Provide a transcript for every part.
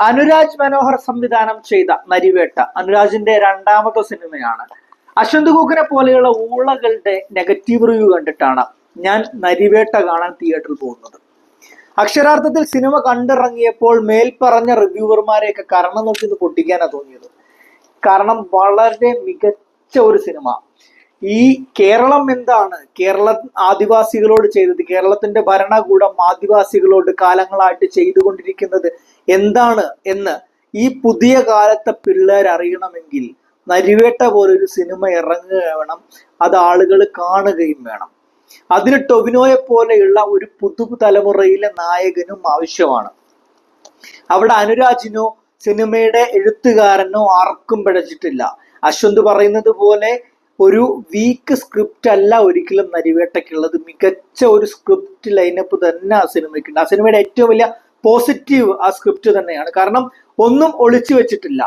അനുരാജ് മനോഹർ സംവിധാനം ചെയ്ത നരിവേട്ട അനുരാജിന്റെ രണ്ടാമത്തെ സിനിമയാണ്. അശ്വന്ത് കൂക്കിനെ പോലെയുള്ള ഊളകളുടെ നെഗറ്റീവ് റിവ്യൂ കണ്ടിട്ടാണ് ഞാൻ നരിവേട്ട കാണാൻ തിയേറ്ററിൽ പോകുന്നത്. അക്ഷരാർത്ഥത്തിൽ സിനിമ കണ്ടിറങ്ങിയപ്പോൾ മേൽപ്പറഞ്ഞ റിവ്യൂവർമാരെയൊക്കെ കരണം നോക്കി ഇത് പൊട്ടിക്കാനാ തോന്നിയത്. കാരണം വളരെ മികച്ച ഒരു സിനിമ. ഈ കേരളം എന്താണ്? കേരള ആദിവാസികളോട് ചെയ്തത് കേരളത്തിന്റെ ഭരണകൂടം ആദിവാസികളോട് കാലങ്ങളായിട്ട് ചെയ്തുകൊണ്ടിരിക്കുന്നത് എന്താണ് എന്ന് ഈ പുതിയ കാലത്തെ പിള്ളേർ അറിയണമെങ്കിൽ നരിവേട്ട പോലൊരു സിനിമ ഇറങ്ങുക വേണം അത് ആളുകൾ കാണുകയും വേണം. അതിന് ടൊവിനോയെ പോലെയുള്ള ഒരു പുതുതലമുറയിലെ നായകനും ആവശ്യമാണ്. അവിടെ അനുരാജിനോ സിനിമയുടെ എഴുത്തുകാരനോ ആർക്കും പിഴച്ചിട്ടില്ല. അശ്വന്ത് പറയുന്നത് പോലെ ഒരു വീക്ക് സ്ക്രിപ്റ്റ് അല്ല ഒരിക്കലും നരിവേട്ടയ്ക്കുള്ളത്. മികച്ച ഒരു സ്ക്രിപ്റ്റ് ലൈനപ്പ് തന്നെ ആ സിനിമയ്ക്കുണ്ട് ആ സിനിമയുടെ ഏറ്റവും വലിയ പോസിറ്റീവ് ആ സ്ക്രിപ്റ്റ് തന്നെയാണ്. കാരണം ഒന്നും ഒളിച്ചു വെച്ചിട്ടില്ല.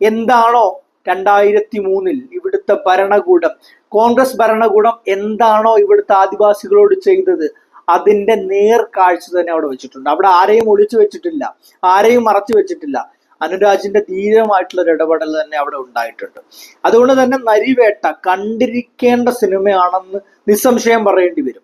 എന്താണോ രണ്ടായിരത്തി മൂന്നിൽ ഇവിടുത്തെ ഭരണകൂടം കോൺഗ്രസ് ഭരണകൂടം എന്താണോ ഇവിടുത്തെ ആദിവാസികളോട് ചെയ്തത് അതിന്റെ നേർ കാഴ്ച തന്നെ അവിടെ വെച്ചിട്ടുണ്ട്. അവിടെ ആരെയും ഒളിച്ചു വെച്ചിട്ടില്ല. ആരെയും മറച്ചു വെച്ചിട്ടില്ല. അനുരാജിന്റെ ധീരമായിട്ടുള്ള ഒരു ഇടപെടൽ തന്നെ അവിടെ ഉണ്ടായിട്ടുണ്ട്. അതുകൊണ്ട് തന്നെ നരിവേട്ട കണ്ടിരിക്കേണ്ട സിനിമയാണെന്ന് നിസ്സംശയം പറയേണ്ടി വരും.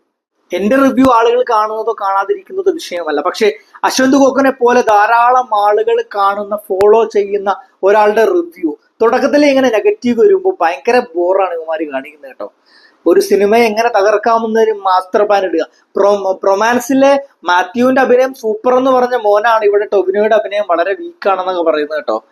എന്റെ റിവ്യൂ ആളുകൾ കാണുന്നതോ കാണാതിരിക്കുന്നതോ വിഷയമല്ല. പക്ഷെ അശ്വന്ത് കോക്കനെ പോലെ ധാരാളം ആളുകൾ കാണുന്ന ഫോളോ ചെയ്യുന്ന ഒരാളുടെ റിവ്യൂ തുടക്കത്തിൽ ഇങ്ങനെ നെഗറ്റീവ് വരുമ്പോൾ ഭയങ്കര ബോറാണ് ഇവന്മാര് കാണിക്കുന്നത് കേട്ടോ. ഒരു സിനിമയെ എങ്ങനെ തകർക്കാമെന്നൊരു മാസ്റ്റർ പ്ലാൻ ഇടുക. പ്രൊ പ്രൊമാൻസിലെ മാത്യുവിന്റെ അഭിനയം സൂപ്പർ എന്ന് പറഞ്ഞ മോനാണ് ഇവിടെ ടൊബിനോയുടെ അഭിനയം വളരെ വീക്കാണെന്നൊക്കെ പറയുന്നത് കേട്ടോ.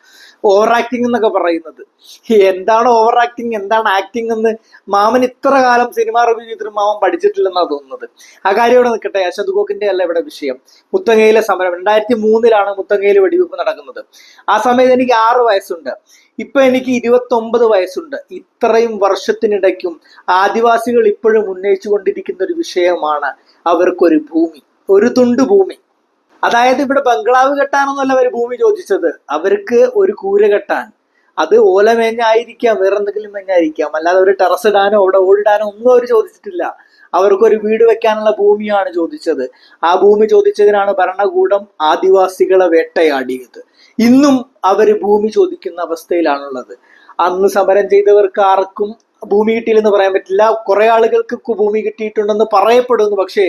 ഓവർ ആക്ടിങ് എന്നൊക്കെ പറയുന്നത്. എന്താണ് ഓവർ ആക്ടിങ് എന്താണ് ആക്ടിങ് എന്ന്? മാമൻ ഇത്ര കാലം സിനിമ റിവ്യൂ ചെയ്തിട്ട് മാമൻ പഠിച്ചിട്ടില്ലെന്നാണ് തോന്നുന്നത്. ആ കാര്യം ഇവിടെ നിൽക്കട്ടെ. അശോക് ഗോക്കിന്റെ അല്ല ഇവിടെ വിഷയം. മുത്തങ്ങയിലെ സമരം. രണ്ടായിരത്തി മൂന്നിലാണ് മുത്തങ്ങയിൽ വെടിവെപ്പ് നടക്കുന്നത്. ആ സമയത്ത് എനിക്ക് ആറ് വയസ്സുണ്ട്. ഇപ്പൊ എനിക്ക് ഇരുപത്തി ഒമ്പത് വയസ്സുണ്ട്. ഇത്രയും വർഷത്തിനിടയ്ക്കും ആദിവാസികൾ ഇപ്പോഴും ഉന്നയിച്ചു കൊണ്ടിരിക്കുന്ന ഒരു വിഷയമാണ് അവർക്കൊരു ഭൂമി. ഒരു തുണ്ട് ഭൂമി. അതായത് ഇവിടെ ബംഗ്ലാവ് കെട്ടാനൊന്നുമല്ല അവർ ഭൂമി ചോദിച്ചത്. അവർക്ക് ഒരു കൂര കെട്ടാൻ. അത് ഓല മേഞ്ഞായിരിക്കാം വേറെ എന്തെങ്കിലും മേഞ്ഞായിരിക്കാം. അല്ലാതെ ഒരു ടെറസ് ഇടാനോ അവിടെ ഓടിടാനോ ഒന്നും അവർ ചോദിച്ചിട്ടില്ല. അവർക്കൊരു വീട് വെക്കാനുള്ള ഭൂമിയാണ് ചോദിച്ചത്. ആ ഭൂമി ചോദിച്ചതിനാണ് ഭരണകൂടം ആദിവാസികളെ വേട്ടയാടിയത്. ഇന്നും അവർ ഭൂമി ചോദിക്കുന്ന അവസ്ഥയിലാണുള്ളത്. അന്ന് സമരം ചെയ്തവർക്ക് ആർക്കും ഭൂമി കിട്ടിയില്ലെന്ന് പറയാൻ പറ്റില്ല. കുറെ ആളുകൾക്ക് ഭൂമി കിട്ടിയിട്ടുണ്ടെന്ന് പറയപ്പെടുന്നു. പക്ഷേ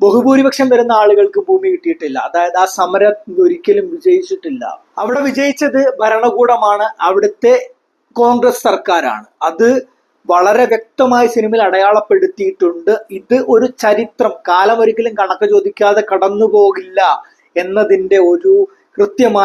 ബഹുഭൂരിപക്ഷം വരുന്ന ആളുകൾക്ക് ഭൂമി കിട്ടിയിട്ടില്ല. അതായത് ആ സമരം ഒരിക്കലും വിജയിച്ചിട്ടില്ല. അവിടെ വിജയിച്ചത് ഭരണകൂടമാണ്. അവിടുത്തെ കോൺഗ്രസ് സർക്കാരാണ്. അത് വളരെ വ്യക്തമായി സിനിമയിൽ അടയാളപ്പെടുത്തിയിട്ടുണ്ട്. ഇത് ഒരു ചരിത്രം. കാലം ഒരിക്കലും കണക്ക് ചോദിക്കാതെ കടന്നു പോകില്ല എന്നതിന്റെ ഒരു കൃത്യമായ